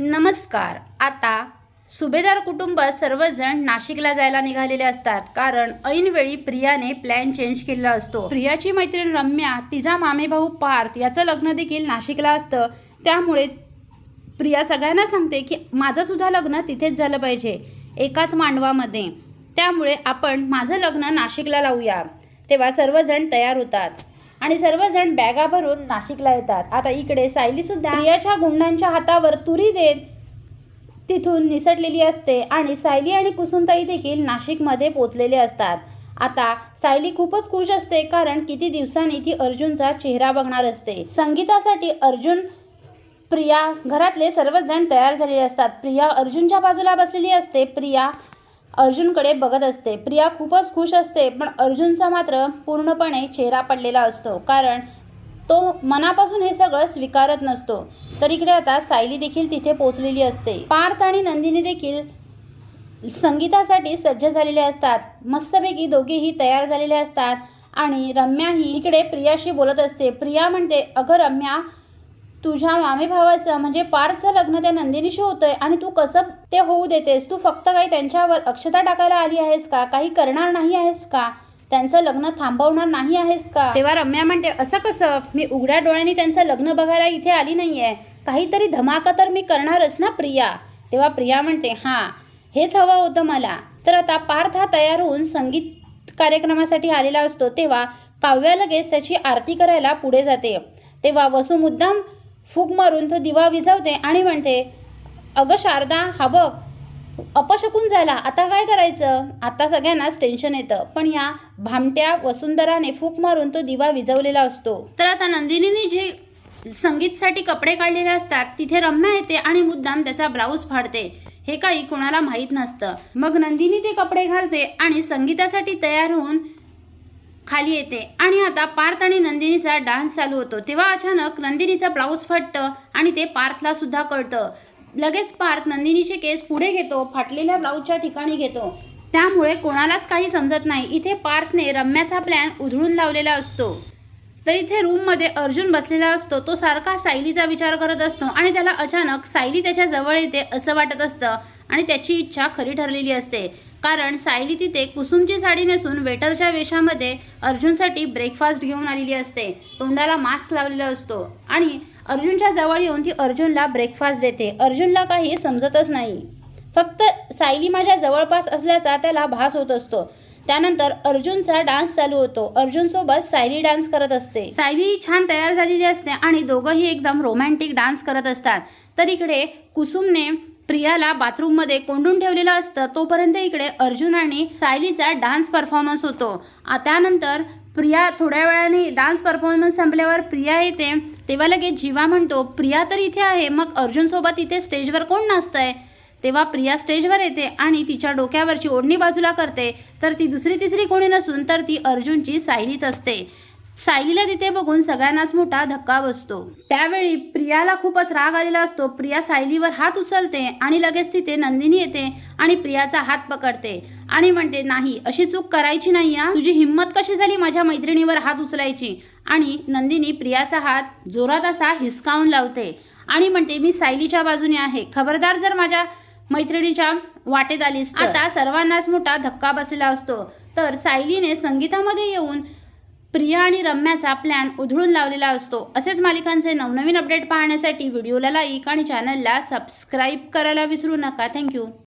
नमस्कार. आता सुभेदार कुटुंब सर्वजण नाशिकला जायला निघालेले असतात. कारण ऐनवेळी प्रियाने प्लॅन चेंज केलेला असतो. प्रियाची मैत्रीण रम्या तिचा मामेभाऊ पार्थ याचं लग्न देखील नाशिकला असतं. त्यामुळे प्रिया सगळ्यांना सांगते की माझंसुद्धा लग्न तिथेच झालं पाहिजे एकाच मांडवामध्ये. त्यामुळे आपण माझं लग्न नाशिकला लावूया. तेव्हा सर्वजण तयार होतात. आणि सर्वजण बॅगा भरून नाशिकला येतात. आता इकडे सायली सुद्धा प्रियाच्या गुंडांच्या हातावर तुरी देत तिथून निसटलेली असते आणि सायली आणि कुसुमताई देखील नाशिकमध्ये पोचलेले असतात. आता सायली खूपच खुश असते कारण किती दिवसांनी ती अर्जुनचा चेहरा बघणार असते. संगीतासाठी अर्जुन प्रिया घरातले सर्वच जण तयार झालेले असतात. प्रिया अर्जुनच्या बाजूला बसलेली असते. प्रिया अर्जुनकडे बघत असते. प्रिया खूपच खुश असते पण अर्जुनचा मात्र पूर्णपणे चेहरा पडलेला असतो कारण तो मनापासून हे सगळं स्वीकारत नसतो. तर इकडे आता सायली देखील तिथे पोचलेली असते. पार्थ आणि नंदिनी देखील संगीतासाठी सज्ज झालेले असतात. मस्तपैकी दोघेही तयार झालेले असतात आणि रम्याही इकडे प्रियाशी बोलत असते. प्रिया म्हणते अगं रम्या तुझ्या मामे भावाचं म्हणजे पार्थचं लग्न त्या नंदिनीशी होतंय आणि तू कसं ते होऊ देतेस? तू फक्त काही त्यांच्यावर अक्षता टाकायला आली आहेस का? काही करणार नाही आहेस का? त्यांचं लग्न थांबवणार नाही आहेस का? तेव्हा रम्या म्हणते असं कसं? मी उघड्या डोळ्यांनी त्यांचं लग्न बघायला इथे आली नाहीये. काहीतरी धमाका तर मी करणारच ना प्रिया? तेव्हा प्रिया म्हणते हां हेच हवं होतं मला. तर आता पार्थ हा तयार होऊन संगीत कार्यक्रमासाठी आलेला असतो. तेव्हा काव्या लगेच त्याची आरती करायला पुढे जाते. तेव्हा वसू मुद्दाम फूक मारून तो दिवा विझवते आणि म्हणते अगं शारदा हा बघ अपशकून झाला. आता काय करायचं? आता सगळ्यांनाच टेन्शन येतं. पण या भामट्या वसुंधराने फूक मारून तो दिवा विझवलेला असतो. तर आता नंदिनीने जे संगीतसाठी कपडे काढलेले असतात तिथे रम्या येते आणि मुद्दाम त्याचा ब्लाऊज फाडते. हे काही कोणाला माहीत नसतं. मग नंदिनी ते कपडे घालते आणि संगीतासाठी तयार होऊन खाली येते. आणि आता पार्थ आणि नंदिनीचा डान्स चालू होतो. तेव्हा अचानक नंदिनीचा ब्लाऊज फाटतं आणि ते पार्थला सुद्धा कळतं. लगेच पार्थ नंदिनीचे केस पुढे घेतो फाटलेल्या ब्लाऊजच्या ठिकाणी घेतो. त्यामुळे कोणालाच काही समजत नाही. इथे पार्थने रम्याचा प्लॅन उधळून लावलेला असतो. तर इथे रूममध्ये अर्जुन बसलेला असतो. तो सारखा सायलीचा विचार करत असतो आणि त्याला अचानक सायली त्याच्याजवळ येते असं वाटत असतं आणि त्याची इच्छा खरी ठरलेली असते. कारण सायली तिथे कुसुमची साडी नेसून वेटरच्या वेशामध्ये अर्जुनसाठी ब्रेकफास्ट घेऊन आलेली असते. तोंडाला मास्क लावलेला असतो. आणि अर्जुनच्या जवळ येऊन ती अर्जुनला ब्रेकफास्ट देते. अर्जुनला काही समजतच नाही. फक्त सायली माझ्या जवळपास असल्याचा त्याला भास होत असतो. त्यानंतर अर्जुनचा डान्स चालू होतो. अर्जुनसोबत सायली डान्स करत असते. सायली छान तयार झालेली असते आणि दोघंही एकदम रोमॅन्टिक डान्स करत असतात. तर इकडे कुसुमने प्रियाला बाथरूममध्ये कोंडून ठेवलेलं असतं तोपर्यंत इकडे अर्जुन आणि सायलीचा डान्स परफॉर्मन्स होतो. त्यानंतर प्रिया थोड्या वेळाने डान्स परफॉर्मन्स संपल्यावर प्रिया येते. तेव्हा लगेच जीवा म्हणतो प्रिया तर इथे आहे मग अर्जुनसोबत इथे स्टेजवर कोण नाचतंय? तेव्हा प्रिया स्टेजवर येते आणि तिच्या डोक्यावरची ओढणी बाजूला करते. तर ती दुसरी तिसरी कोणी नसून तर ती अर्जुनची सायलीच असते. सायलीला तिथे बघून सगळ्यांनाच मोठा धक्का बसतो. त्यावेळी प्रियाला खूपच राग आलेला असतो. प्रिया सायलीवर हात उचलते आणि लगेच तिथे नंदिनी येते आणि प्रियाचा हात पकडते आणि म्हणते नाही अशी चूक करायची नाही या तुझी हिंमत कशी झाली माझ्या मैत्रिणीवर हात उचलायची? आणि नंदिनी प्रियाचा हात जोरात असा हिसकावून लावते आणि म्हणते मी सायलीच्या बाजूने आहे. खबरदार जर माझ्या मैत्रिणीच्या वाटेत आलीस आता सर्वांनाच मोठा धक्का बसलेला असतो. तर सायलीने संगीतामध्ये येऊन प्रिया आणि रम्याचा प्लॅन उधळून लावलेला असतो. असेच मालिकांचे नवनवीन अपडेट पाहण्यासाठी व्हिडिओला लाईक आणि चॅनलला सबस्क्राईब करायला विसरू नका. थँक्यू